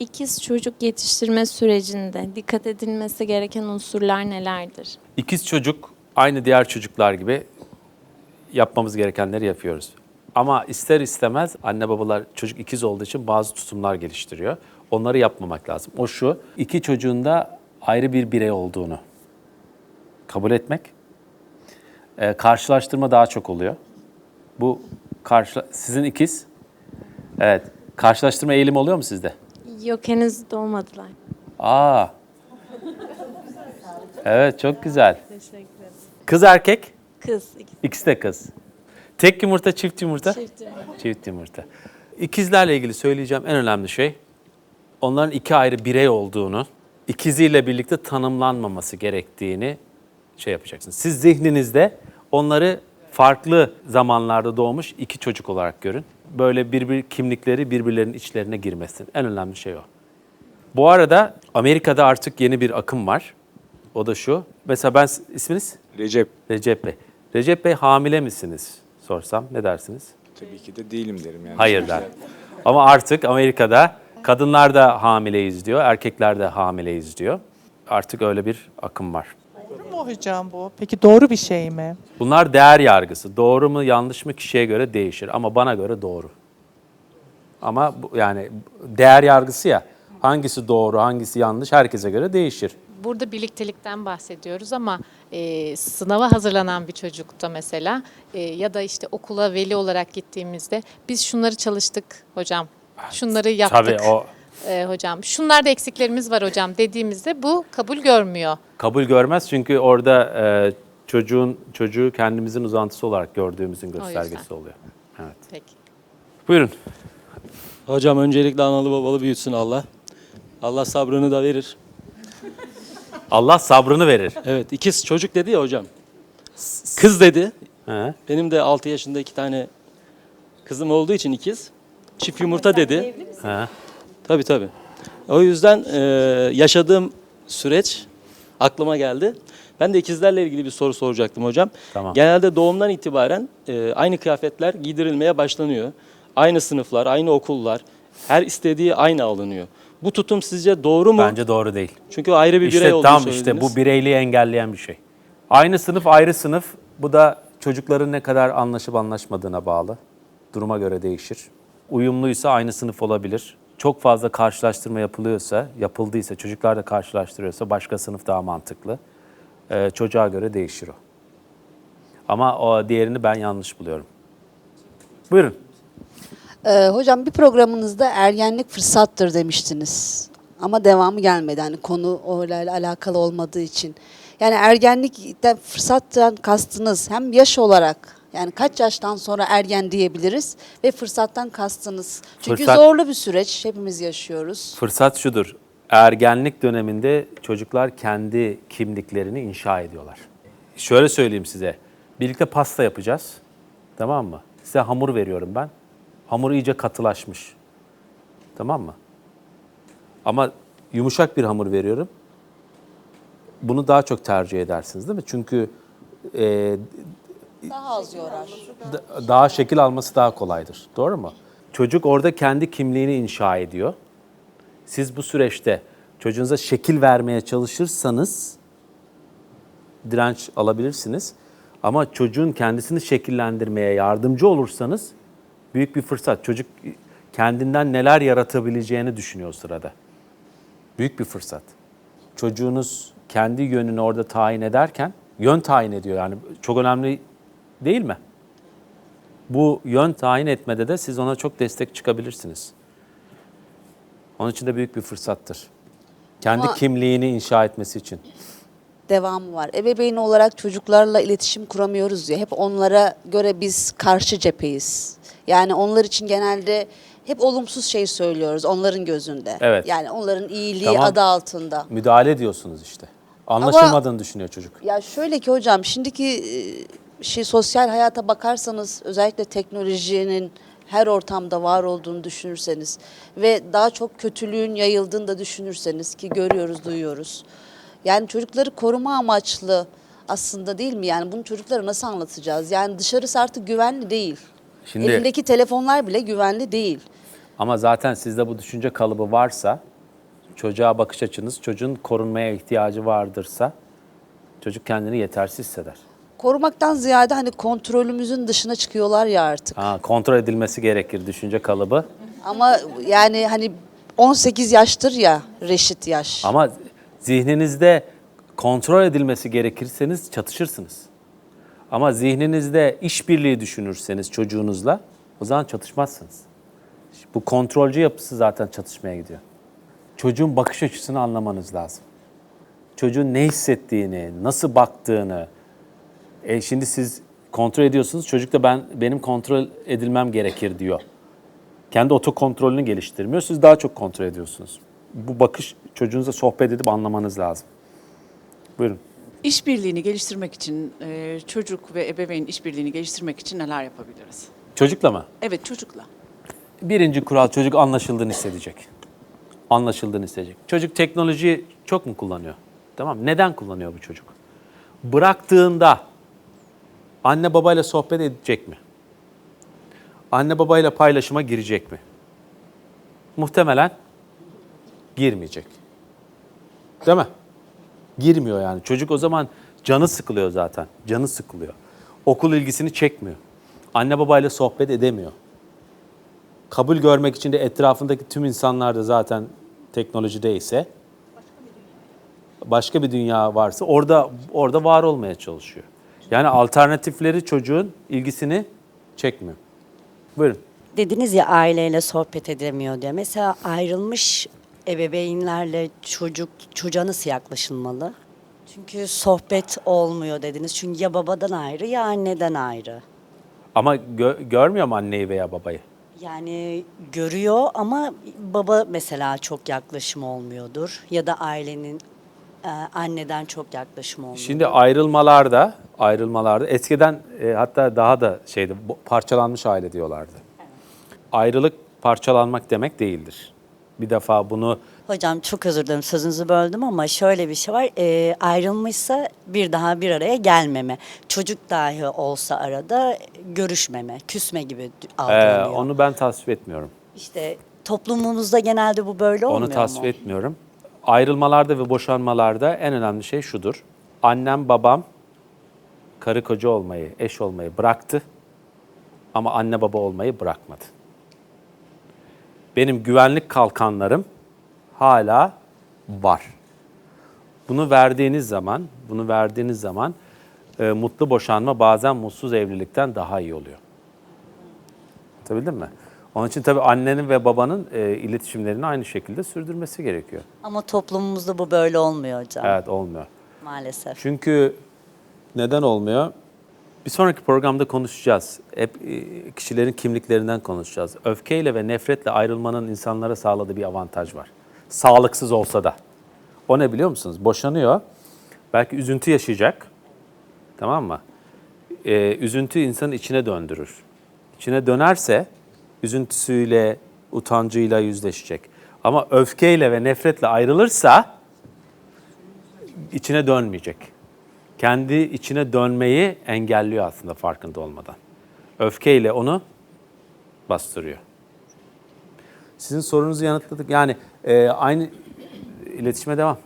İkiz çocuk yetiştirme sürecinde dikkat edilmesi gereken unsurlar nelerdir? İkiz çocuk aynı diğer çocuklar gibi yapmamız gerekenleri yapıyoruz. Ama ister istemez anne babalar çocuk ikiz olduğu için bazı tutumlar geliştiriyor. Onları yapmamak lazım. O şu, iki çocuğun da ayrı bir birey olduğunu kabul etmek. Ee, karşılaştırma daha çok oluyor. Bu karşı, sizin ikiz, evet. Karşılaştırma eğilimi oluyor mu sizde? Yok henüz doğmadılar. Aa. Evet çok güzel. Kız erkek? Kız. ikisi. İkisi de kız. Tek yumurta, çift yumurta? Çift yumurta. Çift yumurta. İkizlerle ilgili söyleyeceğim en önemli şey, onların iki ayrı birey olduğunu, ikiziyle birlikte tanımlanmaması gerektiğini şey yapacaksınız. Siz zihninizde onları farklı zamanlarda doğmuş iki çocuk olarak görün. Böyle birbir kimlikleri birbirlerinin içlerine girmesin. En önemli şey o. Bu arada Amerika'da artık yeni bir akım var. O da şu. Mesela ben isminiz? Recep Recep Bey. Recep Bey hamile misiniz sorsam ne dersiniz? tabii ki de değilim derim yani. Hayır der. Ama artık Amerika'da kadınlar da hamileyiz diyor, erkekler de hamileyiz diyor. Artık öyle bir akım var. Mu hocam bu? Peki doğru bir şey mi? Bunlar değer yargısı. Doğru mu yanlış mı kişiye göre değişir ama bana göre doğru. Ama bu, yani değer yargısı ya hangisi doğru hangisi yanlış herkese göre değişir. Burada birliktelikten bahsediyoruz ama e, sınava hazırlanan bir çocukta mesela e, ya da işte okula veli olarak gittiğimizde biz şunları çalıştık hocam, şunları yaptık Tabii o e, hocam, şunlarda eksiklerimiz var hocam dediğimizde bu kabul görmüyor. Kabul görmez çünkü orada e, çocuğun çocuğu kendimizin uzantısı olarak gördüğümüzün göstergesi oluyor. Evet. Peki. Buyurun. Hocam öncelikle analı babalı büyütsün Allah. Allah sabrını da verir. Allah sabrını verir. Evet ikiz çocuk dedi ya hocam. Kız dedi. He. Benim de 6 yaşında iki tane kızım olduğu için ikiz. Çift yumurta dedi. He. Tabii tabii. O yüzden e, yaşadığım süreç aklıma geldi. Ben de ikizlerle ilgili bir soru soracaktım hocam. Tamam. Genelde doğumdan itibaren e, aynı kıyafetler giydirilmeye başlanıyor. Aynı sınıflar, aynı okullar, her istediği aynı alınıyor. Bu tutum sizce doğru mu? Bence doğru değil. Çünkü ayrı bir birey İşte olduğunu tam söylediniz. işte bu bireyliği engelleyen bir şey. Aynı sınıf ayrı sınıf. Bu da çocukların ne kadar anlaşıp anlaşmadığına bağlı. Duruma göre değişir. Uyumluysa aynı sınıf olabilir. Çok fazla karşılaştırma yapılıyorsa, yapıldıysa, çocuklar da karşılaştırıyorsa başka sınıf daha mantıklı. Ee, çocuğa göre değişir o. Ama o diğerini ben yanlış buluyorum. Buyurun. Ee, hocam bir programınızda ergenlik fırsattır demiştiniz. Ama devamı gelmedi. Hani konu öyle alakalı olmadığı için. Yani ergenlikten fırsattan kastınız hem yaş olarak yani kaç yaştan sonra ergen diyebiliriz ve fırsattan kastınız. Çünkü Fırsat- zorlu bir süreç hepimiz yaşıyoruz. Fırsat şudur. Ergenlik döneminde çocuklar kendi kimliklerini inşa ediyorlar. Şöyle söyleyeyim size. Birlikte pasta yapacağız. Tamam mı? Size hamur veriyorum ben. Hamur iyice katılaşmış. Tamam mı? Ama yumuşak bir hamur veriyorum. Bunu daha çok tercih edersiniz değil mi? Çünkü e, Daha az yorar. da- daha şekil alması daha kolaydır. Doğru mu? Çocuk orada kendi kimliğini inşa ediyor. Siz bu süreçte çocuğunuza şekil vermeye çalışırsanız direnç alabilirsiniz. Ama çocuğun kendisini şekillendirmeye yardımcı olursanız büyük bir fırsat. Çocuk kendinden neler yaratabileceğini düşünüyor sırada. Büyük bir fırsat. Çocuğunuz kendi yönünü orada tayin ederken yön tayin ediyor yani çok önemli değil mi? Bu yön tayin etmede de siz ona çok destek çıkabilirsiniz. Onun için de büyük bir fırsattır. Kendi Ama- kimliğini inşa etmesi için. devamı var. Ebeveyn olarak çocuklarla iletişim kuramıyoruz ya. Hep onlara göre biz karşı cepheyiz. Yani onlar için genelde hep olumsuz şey söylüyoruz onların gözünde. Evet. Yani onların iyiliği Tamam. adı altında. Müdahale ediyorsunuz işte. Anlaşılmadığını düşünüyor çocuk. Ya şöyle ki hocam şimdiki e, şey sosyal hayata bakarsanız özellikle teknolojinin her ortamda var olduğunu düşünürseniz ve daha çok kötülüğün yayıldığını da düşünürseniz ki görüyoruz, duyuyoruz. Yani çocukları koruma amaçlı aslında değil mi? Yani bunu çocuklara nasıl anlatacağız? Yani dışarısı artık güvenli değil. Şimdi- Elindeki telefonlar bile güvenli değil. Ama zaten sizde bu düşünce kalıbı varsa, çocuğa bakış açınız, çocuğun korunmaya ihtiyacı vardırsa, çocuk kendini yetersiz hisseder. Korumaktan ziyade hani kontrolümüzün dışına çıkıyorlar ya artık. Ha, kontrol edilmesi gerekir düşünce kalıbı. Ama yani hani 18 yaştır ya reşit yaş. Ama zihninizde kontrol edilmesi gerekirseniz çatışırsınız. Ama zihninizde işbirliği düşünürseniz çocuğunuzla o zaman çatışmazsınız. Bu kontrolcü yapısı zaten çatışmaya gidiyor. Çocuğun bakış açısını anlamanız lazım. Çocuğun ne hissettiğini, nasıl baktığını. E şimdi siz kontrol ediyorsunuz. Çocuk da ben benim kontrol edilmem gerekir diyor. Kendi otokontrolünü geliştirmiyor. Siz daha çok kontrol ediyorsunuz. Bu bakış çocuğunuza sohbet edip anlamanız lazım. Buyurun. İşbirliğini geliştirmek için, e, çocuk ve ebeveyn işbirliğini geliştirmek için neler yapabiliriz? Çocukla mı? Evet çocukla. Birinci kural çocuk anlaşıldığını hissedecek. Anlaşıldığını hissedecek. Çocuk teknolojiyi çok mu kullanıyor? Tamam. Neden kullanıyor bu çocuk? Bıraktığında anne babayla sohbet edecek mi? Anne babayla paylaşıma girecek mi? Muhtemelen girmeyecek. Değil mi? Girmiyor yani. Çocuk o zaman canı sıkılıyor zaten. Canı sıkılıyor. Okul ilgisini çekmiyor. Anne babayla sohbet edemiyor kabul görmek için de etrafındaki tüm insanlar da zaten teknolojideyse başka bir dünya varsa orada orada var olmaya çalışıyor. Yani alternatifleri çocuğun ilgisini çekmiyor. Buyurun. Dediniz ya aileyle sohbet edemiyor diye. Mesela ayrılmış ebeveynlerle çocuk çocuğa nasıl yaklaşılmalı? Çünkü sohbet olmuyor dediniz. Çünkü ya babadan ayrı ya anneden ayrı. Ama gö- görmüyor mu anneyi veya babayı? Yani görüyor ama baba mesela çok yaklaşım olmuyordur. Ya da ailenin e, anneden çok yaklaşım olmuyor. Şimdi ayrılmalarda, ayrılmalarda eskiden e, hatta daha da şeydi bu- parçalanmış aile diyorlardı. Ayrılık parçalanmak demek değildir. Bir defa bunu Hocam çok özür dilerim sözünüzü böldüm ama şöyle bir şey var. Ee, ayrılmışsa bir daha bir araya gelmeme. Çocuk dahi olsa arada görüşmeme, küsme gibi e, algılanıyor. onu ben tasvip etmiyorum. İşte toplumumuzda genelde bu böyle olmuyor Onu tasvip etmiyorum. Ayrılmalarda ve boşanmalarda en önemli şey şudur. Annem, babam karı koca olmayı, eş olmayı bıraktı ama anne baba olmayı bırakmadı. Benim güvenlik kalkanlarım hala var. Bunu verdiğiniz zaman, bunu verdiğiniz zaman e, mutlu boşanma bazen mutsuz evlilikten daha iyi oluyor. Anlatabildim mi? Onun için tabii annenin ve babanın e, iletişimlerini aynı şekilde sürdürmesi gerekiyor. Ama toplumumuzda bu böyle olmuyor hocam Evet olmuyor. maalesef. Çünkü neden olmuyor? Bir sonraki programda konuşacağız. Hep e, kişilerin kimliklerinden konuşacağız. Öfkeyle ve nefretle ayrılmanın insanlara sağladığı bir avantaj var. Sağlıksız olsa da. O ne biliyor musunuz? Boşanıyor. Belki üzüntü yaşayacak. Tamam mı? Ee, üzüntü insanın içine döndürür. İçine dönerse üzüntüsüyle, utancıyla yüzleşecek. Ama öfkeyle ve nefretle ayrılırsa içine dönmeyecek. Kendi içine dönmeyi engelliyor aslında farkında olmadan. Öfkeyle onu bastırıyor. Sizin sorunuzu yanıtladık. Yani e, aynı iletişime devam.